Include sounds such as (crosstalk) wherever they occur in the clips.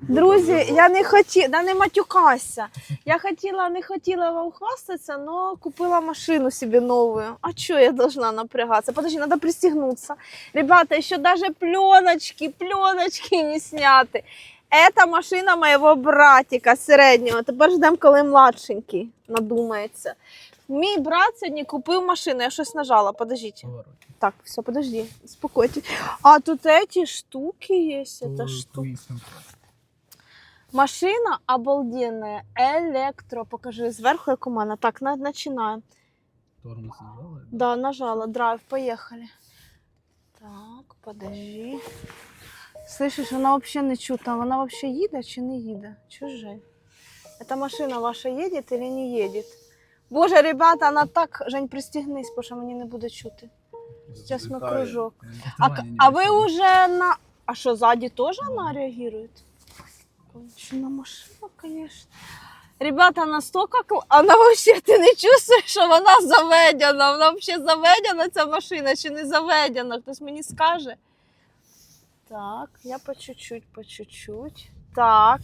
Друзі, я не хотіла, да не матюкайся. Я хотіла, не хотіла вам хвастатися, но купила машину себе новую. А что я должна напрягаться? Подожди, надо пристегнуться. Ребята, еще даже пленочки, пленочки не сняты. Это машина моего братика среднього. Тепер ждемо, коли младшенький надумається. Мій брат сьогодні купив машину, я щось нажала, подождіть. Так, все, подожди, успокойтесь. А тут эти штуки есть, это что? Машина обалденная, электро. Покажи зверху, як у мене. Так, на, начинаем. Тормоз нажала? Да, нажала, драйв, поехали. Так, подожди. Слышиш, вона взагалі не чутна. Вона вообще їде чи не їде? Чужий. Эта машина ваша едет или не едет? Боже, ребята, она так, Жень, пристегнись, бо що мені не буде чути. Сейчас мы кружок. А, к- а вы уже на... А что, сзади тоже она реагирует? Кончена машина, конечно. Ребята, настолько... кл- Она вообще, ты не чувствуєш, що вона заведена? Вона взагалі заведена, ця машина, чи не заведена? Хтось мені скаже. Так, я по чуть-чуть, по чуть-чуть. Так.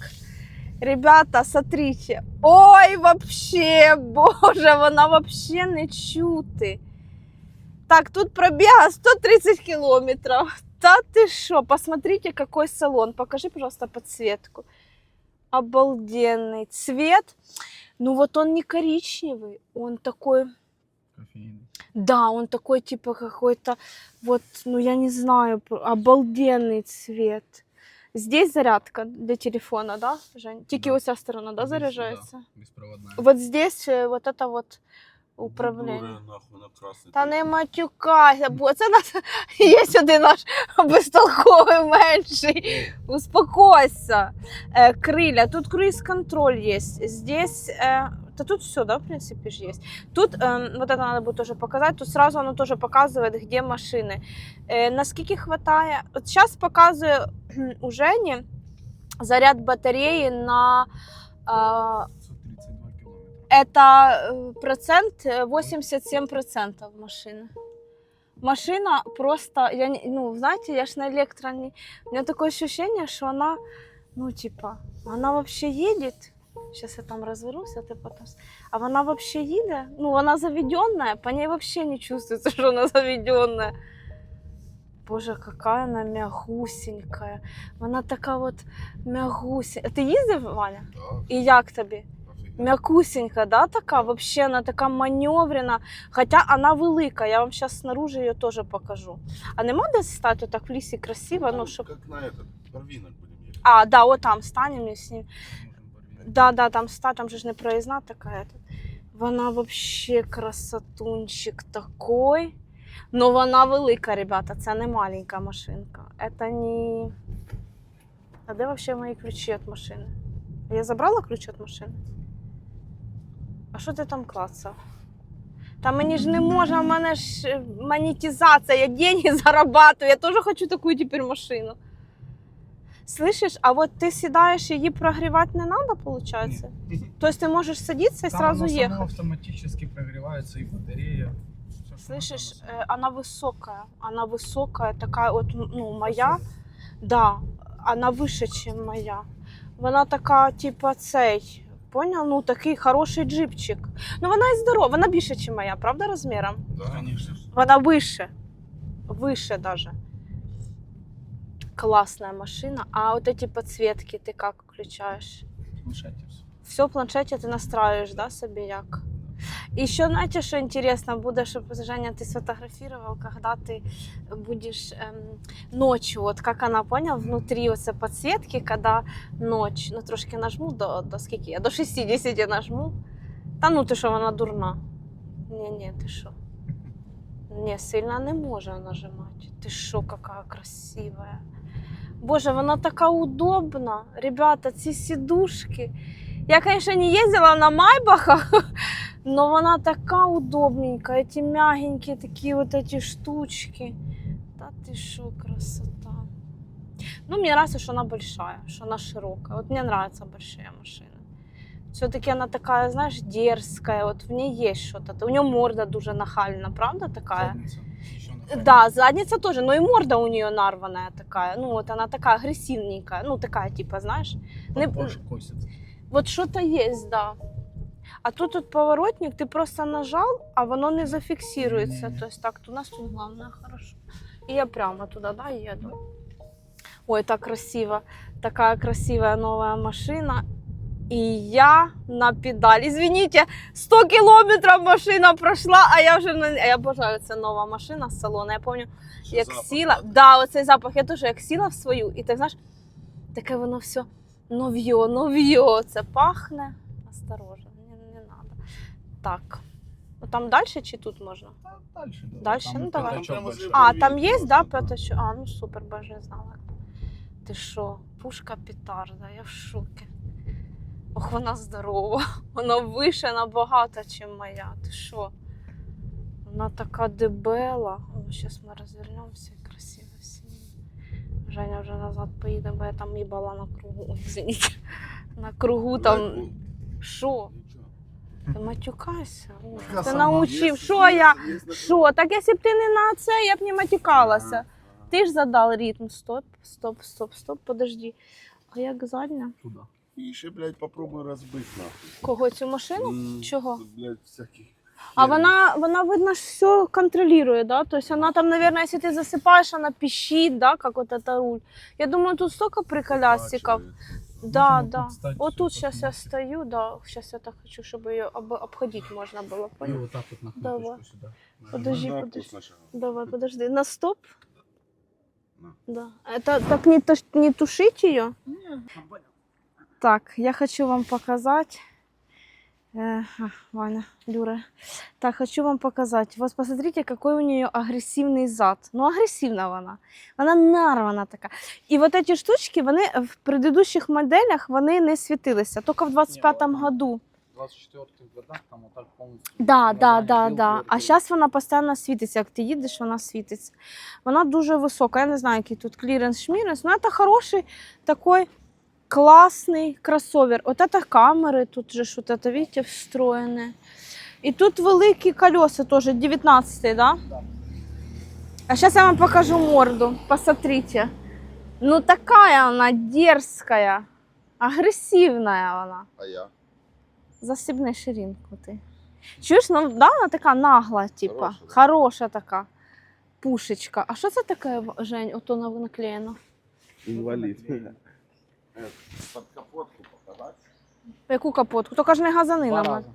Ребята, смотрите. Ой, вообще, (laughs) боже, вона вообще не чути. Так, тут пробега 130 километров. Да ты что? Посмотрите, какой салон. Покажи, пожалуйста, подсветку. Обалденный цвет. Ну вот он не коричневый, он такой... Кофеин. Да, он такой типа какой-то, вот, ну я не знаю, обалденный цвет. Здесь зарядка для телефона, да, Жень? Тільки Да. ця сторона, да, Здесь, заряджається? да, Беспроводная. Вот здесь э, вот это вот управление. Дуре, нахуй, на красный. Та не матюкайся, бо це нас (laughs) є сюди наш безтолковий менший. Успокойся. Е, крилля. Тут круиз-контроль есть. Здесь. Е, да тут все, да, в принципе, же есть. Тут, эм, вот это надо будет тоже показать, тут сразу оно тоже показывает, где машины. Э, наскільки хватает. Вот сейчас показываю кхм, у Жени заряд батареи на а, 132 километра. это э, процент, э, 87 процентов машины. Машина просто, я не, ну, знаете, я ж на электро, не, у меня такое ощущение, что она, ну, типа, она вообще едет, сейчас я там развернусь, а ты потом, с- а она вообще едет, ну, она заведенная, по ней вообще не чувствуется, (laughs) что она заведенная. Боже, какая она мягусенькая. Она такая вот мягусенькая. Ты ездив, Валя? Да, І як тобі? офигеть. М'якусенька, да, така? Вообще она така маневрена. Хоча вона велика, я вам зараз снаружи її теж покажу. А нема де стати так в лісі красиво, ну, Там щоб... Как на этот, Барвинок будем ехать. А, да, от там станемо з ним. Можем порвать. Да, да, там ста, там же ж не проїзна така. Этот. Вона вообще красотунчик такой. Ну вона велика, ребята, це не маленька машинка. Это не... А де вообще мої ключі від машини? Я забрала ключ від машини? А що ти там клацав? Та мені ж не можна, в мене ж е, монетизація, я деньги (laughs) зарабатываю, я теж хочу таку тепер машину. Слышиш, а вот ти сідаєш її прогрівати не треба, виходить? Тобто ти можеш садитися і Там сразу оно само їхати. автоматически прогревается и батарея. Всё, что Слышишь, надо, э, она высокая, она высокая, такая вот, ну, моя, да, она выше, чем моя. Вона така, типа, цей, понял? Ну, такий хороший джипчик. Ну, вона і здорова, вона більше, ніж моя, правда, розміром? Да, Конечно. Вона выше, выше даже. Классная машина. А вот эти подсветки ты как включаешь? Планшете всё. Все в планшеті ти настраиваешь, да, собі як? І ще, знаєте, що інтересно буде, щоб Женя, ти сфотографував, коли ти будеш ем, ночью, от як вона поняв, внутрі оце підсвітки, коли ніч, ну трошки нажму до, до скільки я, до 60 нажму. Та ну ти що, вона дурна. Ні, ні, ти що? Ні, сильно не може нажимати. Ти що, яка красива. Боже, вона така удобна. Ребята, ці сідушки. Я, конечно, не ездила на Майбахах, (laughs) но вона така удобненька. Эти мягенькие такие вот эти штучки. Да ты шо, красота. Ну, мне нравится, что она большая, что она широкая. Вот мне нравятся большие машины. Все-таки она такая, знаешь, дерзкая. Вот в ней есть что-то. У нее морда дуже нахальна, правда такая? Задница. Да, задница тоже, но и морда у нее нарванная такая. Ну, вот она такая агрессивненькая. Ну, такая, типа, знаешь. Не-. Вот что-то есть, да. А тут тут поворотник, ты просто нажал, а воно не зафиксируется. Не-не. То так, у нас тут главное хорошо. И я прямо туда, да, еду. Ой, так красиво. Такая красивая новая машина. И я на педали. Извините, 100 километров машина прошла, а я вже на... А я обожаю, це нова машина з салону. Я пам'ятаю, як запах, сіла. да? Да, оцей запах. Я теж як сіла в свою, і так знаєш, таке воно все нов'є, нов'є. Це пахне. Осторожно. Так. Ну там далі чи тут можна? Дальше? Там Ну, давай. А, там є, да, п'ятачок? А, ну супер, боже, я знала. Ти що, пушка петарда, я в шокі. Ох, вона здорова. (laughs) Вона вище набагато, ніж моя. Ти що? Вона така дебела. О, зараз ми розвернемося красиво сіє. Женя вже назад поїде, бо я там їбала на кругу. Ой, извините. На кругу там. Що? Ти матюкайся. О, Ти сама. научив. Є- Що є- я? є знакомі. Що? Так якщо б ти не на це, я б не матюкалася. Ти ж задав ритм. Стоп, стоп, стоп, стоп, подожди. А як задня? Туда. ага. І ще, блядь, попробуй розбити нахуй. Кого цю машину? М, Чого? Тут, блядь, всяких... А вона, вона видно, ж все контролює, да? Тобто вона там, наверное, якщо ти засипаєш, вона пищить, да, як от это руль. Я думаю, тут столько приколясиков. Да, Можемо да. тут стати, Вот тут щоб сейчас я посмотрети. стою, да. Сейчас я так хочу, чтобы ее об, обходить можно было, И понял? вот так вот на Давай. кнопочку сюда. Подожди, Да, подожди. вкусно шагал. Давай, подожди. На стоп? На. Да. Это так не, туш- не тушить ее? Так, я хочу вам показать. Э, а, Ваня, Люра. Так, хочу вам показать. Вот посмотрите, какой у нее агрессивный зад. Ну, агрессивна вона. Вона нарвана така. І вот эти штучки, вони в предыдущих моделях вони не світилися, тільки в 25-му ладно. году. В 24-х годах там вот так полностью. Да, да, название да, вил да. А вверх. зараз вона постійно світиться. Як ти їдеш, вона світиться. Вона дуже висока. Я не знаю, який тут кліренс шміренс. Ну, це хороший такий класний кросовер. От це камери, тут же ж от це, видите, встроєне. І тут великі колеса теж, 19-й, да? Да. А сейчас я вам покажу морду. Посмотрите. Ну такая она дерзкая, агрессивная она. А я? Засібни ширинку ти. Чуєш, ну да, вона така нагла, типа, Хороша, да. хороша така. Пушечка. А що це таке, Жень, ото на- наклеєно? Инвалид. Под капотку показать? Яку капотку? Тільки ж не газани Два нам. раза.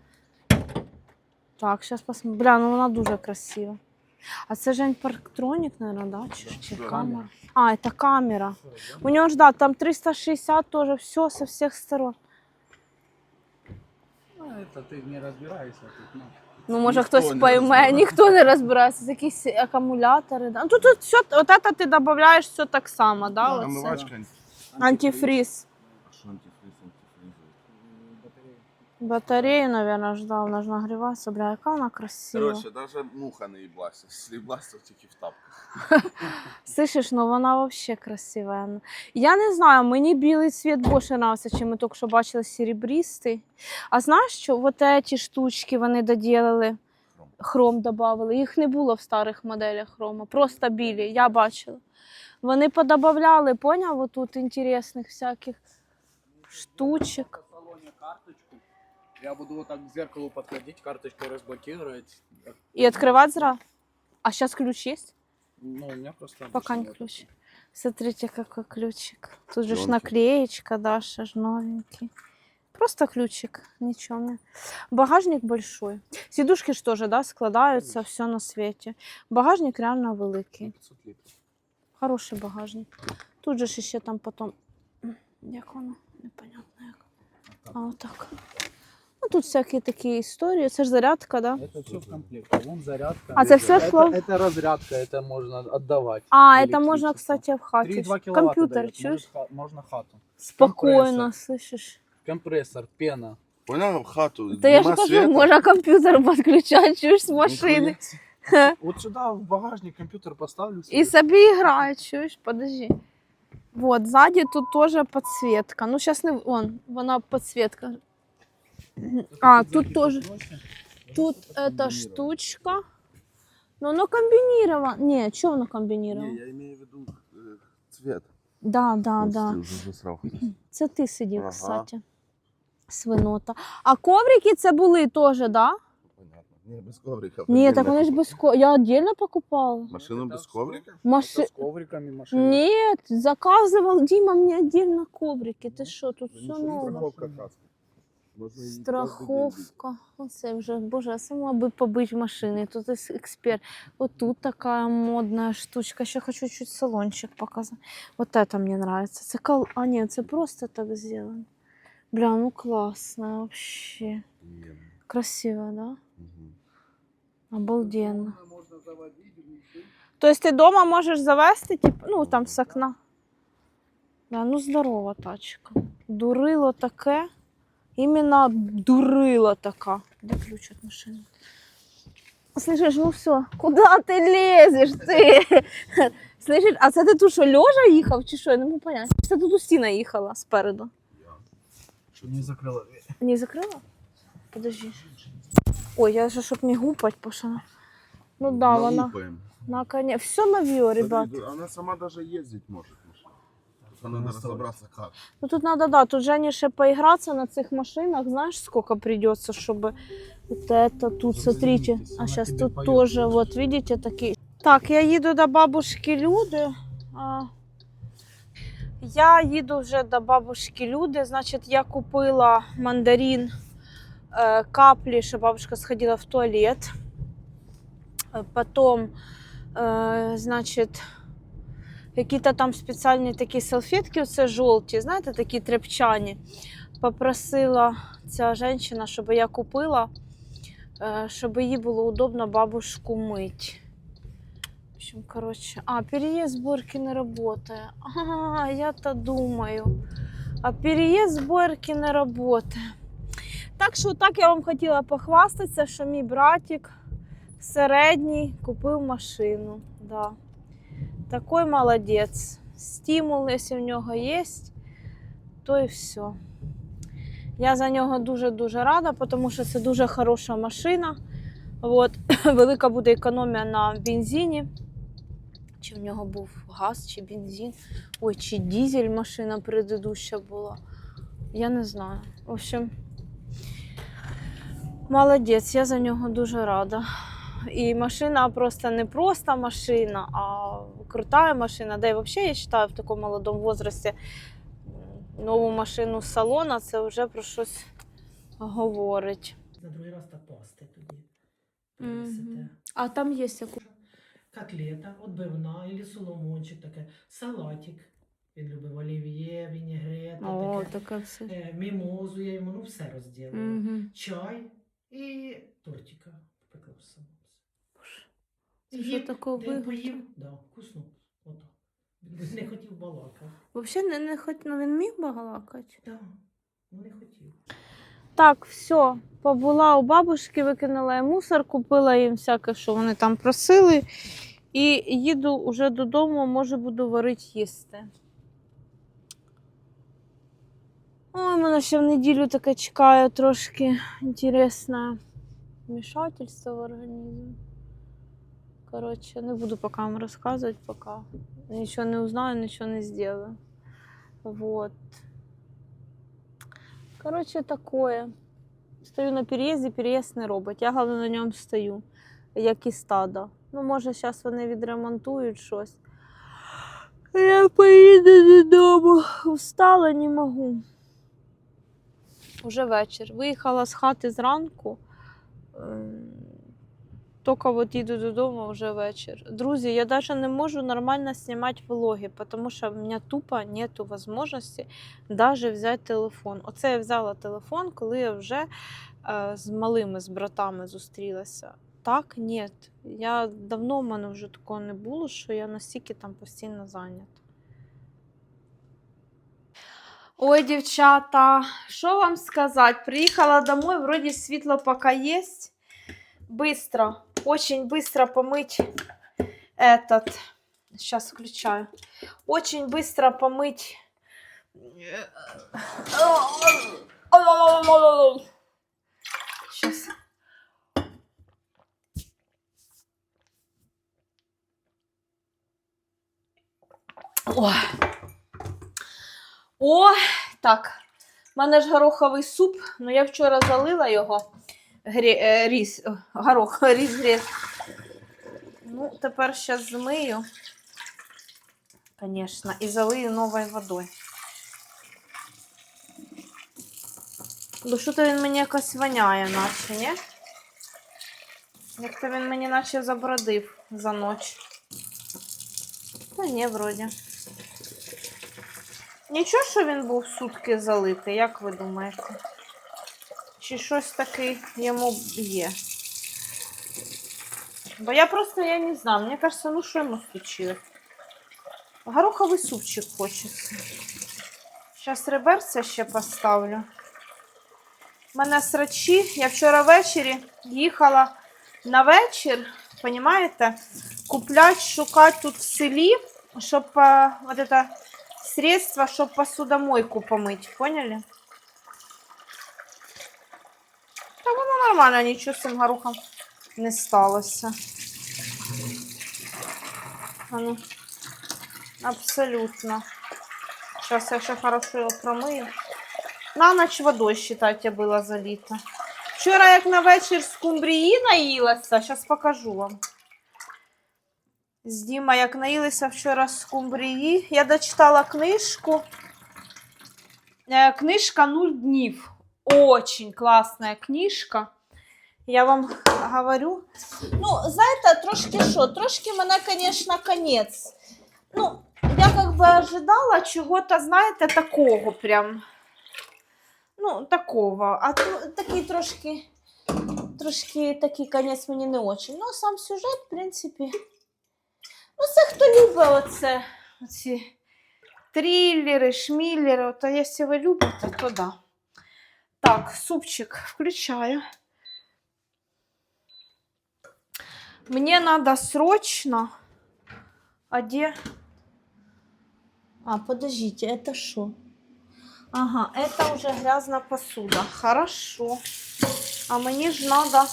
Так, зараз посмотрим. Бля, ну вона дуже красива. А це Жень парктронік, наверное, да? Чи, чи Да. камера? А, це камера. У нього ж, да, там 360 тоже, все со всіх сторон. Ну, это ты не разбираешься тут, ну. Ну, може, Ніхто хтось не пойме, розбирається. ніхто не розбирається. Це якісь акумулятори. Да? Ну, тут, тут все, от це ти додаєш все так само, да? оце. Омывачка. Антифриз. Что антифриз, антифриз? Батарея. Батарею, наверное, ж, да, вона ж нагрівається. Бля, яка вона красива. Короче, даже муха не їблася. Сліблася тільки в тапках. (laughs) Слышиш, ну вона вообще красива. Я не знаю, мені білий цвіт більше нравився, чим ми тільки що бачили серебристий. А знаєш що, вот ці штучки вони доділили, Хром. хром додали. Їх не було в старих моделях хрома, просто білі, я бачила. Вони подобавляли, поняв, отут інтересних всяких штучок. Карточку. Я буду вот так к зеркалу подходить, карточку разблокировать. І відкривати зразу. А зараз ключ є? Ну, у меня просто... Пока не вот ключ. Смотрите, какой ключик. Тут же ж наклеечка, Даша, ж новенький. Просто ключик, ничего не. Багажник большой. Сидушки ж тоже, да, складаються, все на свете. Багажник реально великий. 500 литров. Хороший багажник. Тут же ж ще там потом. Як воно? Непонятно як. А отак. Ну тут всякі такі історії. Це ж зарядка, да? Это все в комплекте. Вон зарядка. А це все это, шло? это разрядка, это можно отдавать. А, это можно, Электричество. кстати, в хаті. 3,2 ж. киловатта Комп'ютер, дает. чуєш? Может, ха- Можно хату. Спокійно, слышиш? Компрессор, пена. Понял, в хату. Та я ж нема кажу, света. можна комп'ютер підключати, чуєш з машини. Нихуя. Вот сюда в багажник компьютер поставлю. І собі грає, чуєш, подожди. Вот, сзади тут тоже подсветка. Ну, сейчас не... Вон, вона подсветка. А, тут тоже. Тут эта штучка. Ну, оно комбинировано. Не, что оно комбинировано? Не, я имею в виду э, цвет. Да, да, Вот да. ты уже засрал. Це ти сидів, Ага. кстати. Свинота. А коврики це були теж, да? Понятно. Не, без коврика. Ні, отдельно так вони ж купил. без коврика. Я віддільно покупала. Машину без коврика? Маши... Это с ковриками машина. Нет, заказывал Дима мне отдельно коврики. Ти що, тут Да все ничего, нове. Страховка каска. Можно и каждый день бить. Страховка. Оце вже, боже, а сама би побить машини. Тут ес- експерт. Вот тут такая модная штучка. Ще хочу чуть салончик показать. Вот это мне нравится. Це кол... А, нет, це просто так сделано. Бля, ну классно вообще. Не, Красиво, да? мгм. Обалденно. Можно заводить, глушить. То есть ти дома можеш завести, типу, ну там з окна. Да, ну здорова тачка. Дурило таке. Іменно дурило така. Де ключ від машини? Слышиш, ну все, куди ти лезеш ти? (laughs) Слышиш, а це ти тут що, льожа їхав чи що? Я не можу поняти. Чи Це тут Устіна їхала спереду. Чтобы не закрыла дверь. Не закрила? Подожди. Ой, я же щоб не гупать пошла. Ну да, вона Налупаем. на коне. Все новье, ребят. Смотри, Она сама даже ездить может. машина. Только надо разобраться как. Ну тут надо, да, тут Жене ще поиграться на цих машинах, знаешь, сколько придется, чтобы вот это тут, смотрите, Заблудитесь, а она сейчас тебе тут поёт тоже, лучше. вот видите, такие. Так, я їду до бабушки Люди. А... Я їду вже до бабушки Люди, значить, я купила мандарин, е, каплі, щоб бабушка сходила в туалет. Е, Потом, е, значить, які-то там спеціальні такі салфетки, оце жовті, знаєте, такі тряпчані. Попросила ця жінка, щоб я купила, щоб їй було удобно бабушку мить. В общем, короче, а, переезд сборки не работает. (laughs) А, я-то думаю. А переезд сборки не работает. Так що так я вам хотіла похвастатися, що мій братик середній купив машину. Да. Такой молодець. Стимул, якщо в нього є, то і все. Я за нього дуже-дуже рада, тому що це дуже хороша машина. От. (coughs) Велика буде економія на бензині. Чи в нього був газ, чи бензин. Ой, чи дізель машина предыдуща була. Я не знаю. В общем, молодець, я за нього дуже рада. І машина просто не просто машина, а крута машина. Да і взагалі, я вважаю, в такому молодому возрасті нову машину з салона це вже про щось говорить. На другий раз та пасти тоді. Принесете. А там є яку. Котлета, отбивна, або соломончик, таке, салатик. Він любив олів'є, вінігрет, О, таке. таке все. Е, мімозу я йому ну, все розділила. Чай і тортика пекла в самому. Це що такого поїв, да, вкусно. Ото. Він не хотів балакати. Взагалі не, не хоч... ну, він міг балакати. Так, ну не хотів. Так, все, побула у бабушки, викинула їм мусор, купила їм всяке, що вони там просили. І їду вже додому, може буду варити їсти. Ой, мене ще в неділю таке чекає трошки інтересне вмішательство в організм. Коротше, не буду поки вам розказувати, поки нічого не узнаю, нічого не зроблю. Вот. Коротше, такое. Стою на переїзді, переїзд не робить. Я головне на ньому стою, як і стадо. Ну, може, зараз вони відремонтують щось. Я поїду додому. Устала, не можу. Уже вечір. Виїхала з хати зранку. Ем, Тільки от їду додому вже вечір. Друзі, я навіть не можу нормально знімати влоги, тому що в мене тупо нету можливості навіть взяти телефон. Оце я взяла телефон, коли я вже е, з малими, з братами зустрілася. Так, ні. Я давно в мене вже такого не було, що я настільки там постійно зайнята. Ой, девчата, что вам сказать? Приехала домой, вроде светло пока есть. Быстро, очень быстро помыть этот. Сейчас включаю. Очень быстро помыть. Сейчас. Ой. О, так. У мене ж гороховий суп, ну я вчора залила його. Грі, е, різ, горох, (laughs) різ гріз. Ну, тепер зараз змию. Звісно, і залию новою водою. Бо що-то він мені якось воняє, наче, ні? Як-то він мені наче забродив за ніч. Та ні, вроді. Нічого, що він був сутки залитий, як ви думаєте? Чи щось таке йому є? Бо я просто я не знаю. Мені кажется, ну що йому случилось? Гороховий супчик хочеться. Зараз реберця ще поставлю. У мене срачі. Я вчора ввечері їхала на вечір, понімаєте, куплять, шукати тут в селі, щоб а, вот это средство, щоб посудомойку помить, поняли? Та воно нормально, нічого з цим горохом не сталося. А ну, абсолютно. Сейчас я ще хорошо його промию. На ночь водой, считайте, было залито. Вчора, як на вечір скумбрії наїлася, зараз покажу вам. З Діма, як наїлися вчора скумбрії, я дочитала книжку. Е, Книжка «Нуль днів. Очень класна книжка. Я вам говорю. Ну, знаєте, трошки що, трошки мене, звісно, конець. Ну, я как би ожидала чого-то, знаєте, такого прям. Ну, такого. А такий трошки, трошки такий конець мені не очень. Ну, сам сюжет, в принципі. Ну, це хто любить оце, оці трилери, шміллери, ото якщо ви любите, то да. Так, супчик включаю. Мне надо срочно. А где? А, подождите, это что? Ага, это уже грязная посуда. Хорошо. А мне же надо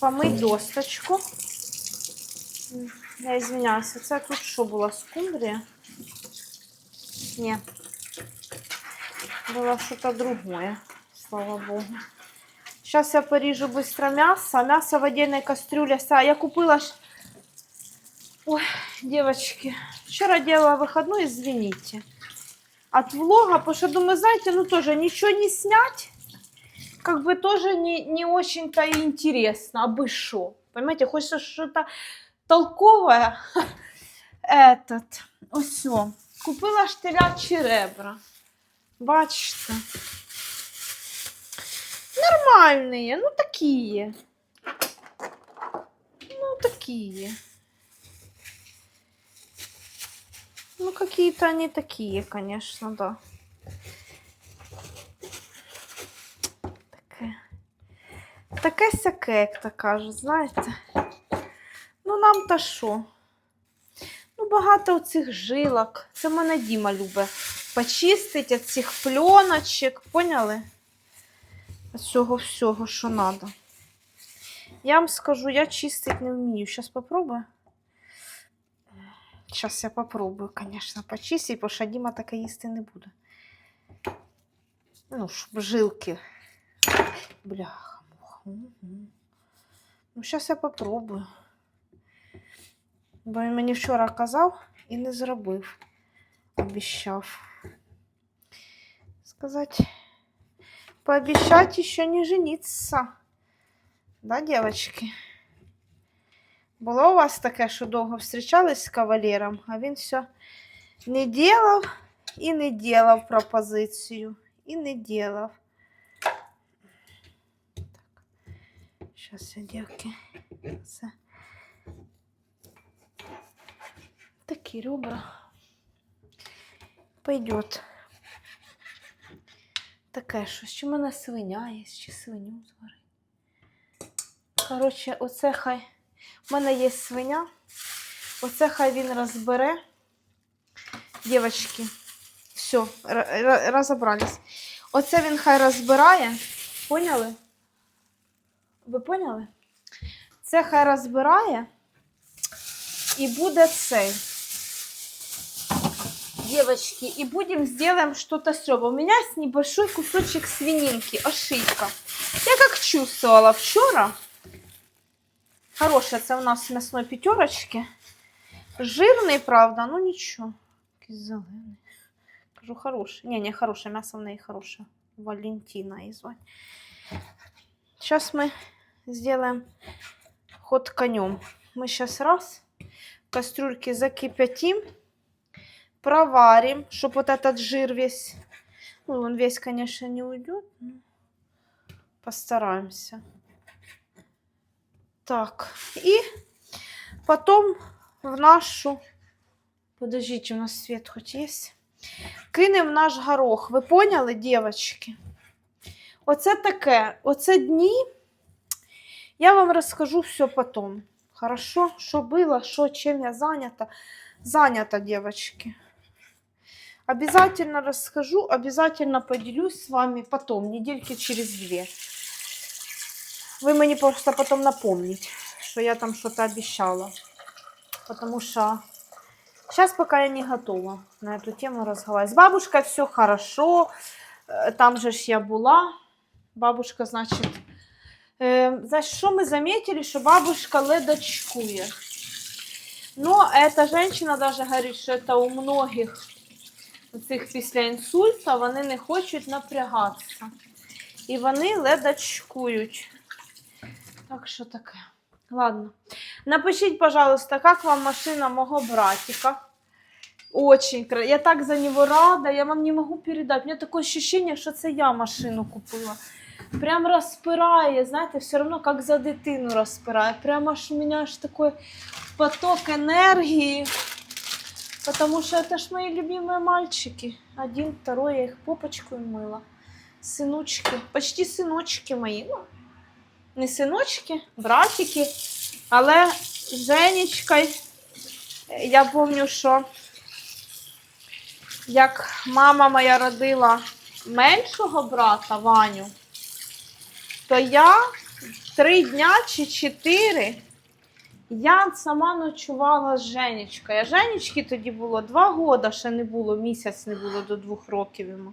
помыть досточку. Я извиняюсь, це тут що була скумбрія? Ні. Что-то другое, слава богу. Сейчас я порежу быстро мясо. Мясо в отдельной кастрюле. Я купила ж... Ой, девочки, вчера делала выходной, извините. От влога, потому что думаю, знаете, ну тоже ничего не снять, как бы тоже не, не очень-то интересно, а бы шо. Понимаете, хочется что-то толковое. (laughs) Этот, все. Купила ж телячі ребра. Бачите. Нормальные, ну такие. Ну такие. Ну какие-то они такие, конечно, да. Таке. Таке сяке, як то кажуть, знаєте. Нам та що? Ну, багато оцих жилок. Це мене Діма любить почистити від цих пленочок, поняли? Від цього всього, що треба. Я вам скажу, я чистити не вмію. Зараз попробую. Зараз я попробую, звісно, почистити, бо що Діма таке їсти не буде. Ну, щоб жилки. Бляха. Угу. Ну, зараз я попробую. Бо він мені вчора казав і не зробив. Обіщав. Сказать, пообещать еще не жениться. Да, девочки? Було у вас таке, що довго встрічались з кавалером, а він все не делав і не делав пропозицію. І не делав. Так. Сейчас я, девки, це такі ребра. Пойдет. Таке щось. Чи в мене свиня є, чи свиню зварити. Коротше, оце хай. У мене є свиня. Оце хай він розбере. Дівчатки, все, розібрались. Оце він хай розбирає. Поняли? Ви поняли? Це хай розбирає. І буде цей. девочки, и будем сделаем что-то с ребром. У меня есть небольшой кусочек свининки, ошейка. Я как чувствовала вчера. Хорошая, это у нас мясной пятерочки. Жирный, правда, ну ничего. Такий зелений. Кажу, хороший. Не, не хорошее, мясо в неї хорошее. Валентина її звать. Сейчас мы сделаем ход конем. Мы сейчас раз в кастрюльке закипятим, Проварим, чтобы вот этот жир весь, ну он весь, конечно, не уйдет, постараемся. Так, и потом в нашу, подождите, у нас свет хоть есть, кинемо в наш горох. Ви поняли, дівчатки? Оце таке, оце дні. Я вам розкажу все потом. Хорошо? Що було, що, чим я зайнята. Зайнята, девочки. Обязательно расскажу, обязательно поделюсь с вами потом, недельки через две. Вы мне просто потом напомните, что я там что-то обещала. Потому что сейчас пока я не готова на эту тему разговаривать. С бабушкой все хорошо. э, Там же ж я была. Бабушка, значит, э, значит, что мы заметили, что бабушка ледочкує. Но эта женщина даже говорит, что это у многих цих після інсульта вони не хочуть напрягатися. І вони ледачкують. Так що таке. Ладно. Напишіть, пожалуйста, как вам машина мого братика. Очень кра... Я так за него рада, я вам не могу передать. У меня такое ощущение, що це я машину купила. Прям розпирає, знаєте, все одно як за дитину розпирає. Прям аж у мене аж такой поток енергії. Потому что это ж мои любимые мальчики. Один, второй, я их попочкою мыла. Сыночки, почти сыночки мои. Ну, не сыночки, братики. Але з Женечкою, е, я пам'ятаю, що як мама моя родила меншого брата Ваню, то я три дня чи чотири я сама ночувала з Женечкою. Женечки тоді було два роки, ще не було, місяць не було до двох років йому.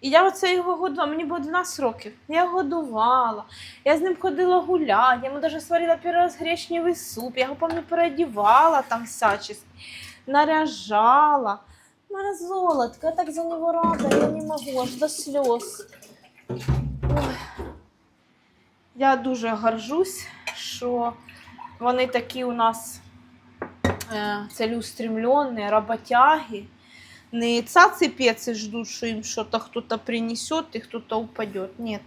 І я оце його годувала, мені було 12 років. Я його годувала, я з ним ходила гуляти, я йому навіть сварила перший раз гречневий суп, я його, пам'ятаю, переодівала там всячески, наряжала. У мене золотко, я так за нього рада, я не можу, аж до сльоз. Ой. Я дуже горжусь, що вони такі у нас е, цілеустремлені, роботяги. Не цацы пецы ждут, что им что-то кто-то принесет и кто-то упадет. Нет.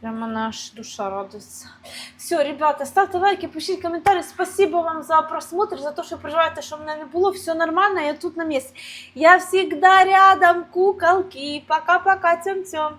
Прямо наша душа радуется. Все, ребята, ставьте лайки, пишите комментарии. Спасибо вам за просмотр, за то, что переживаете, что меня не было. Все нормально, я тут на месте. Я всегда рядом, куколки. Пока-пока, тем-тем.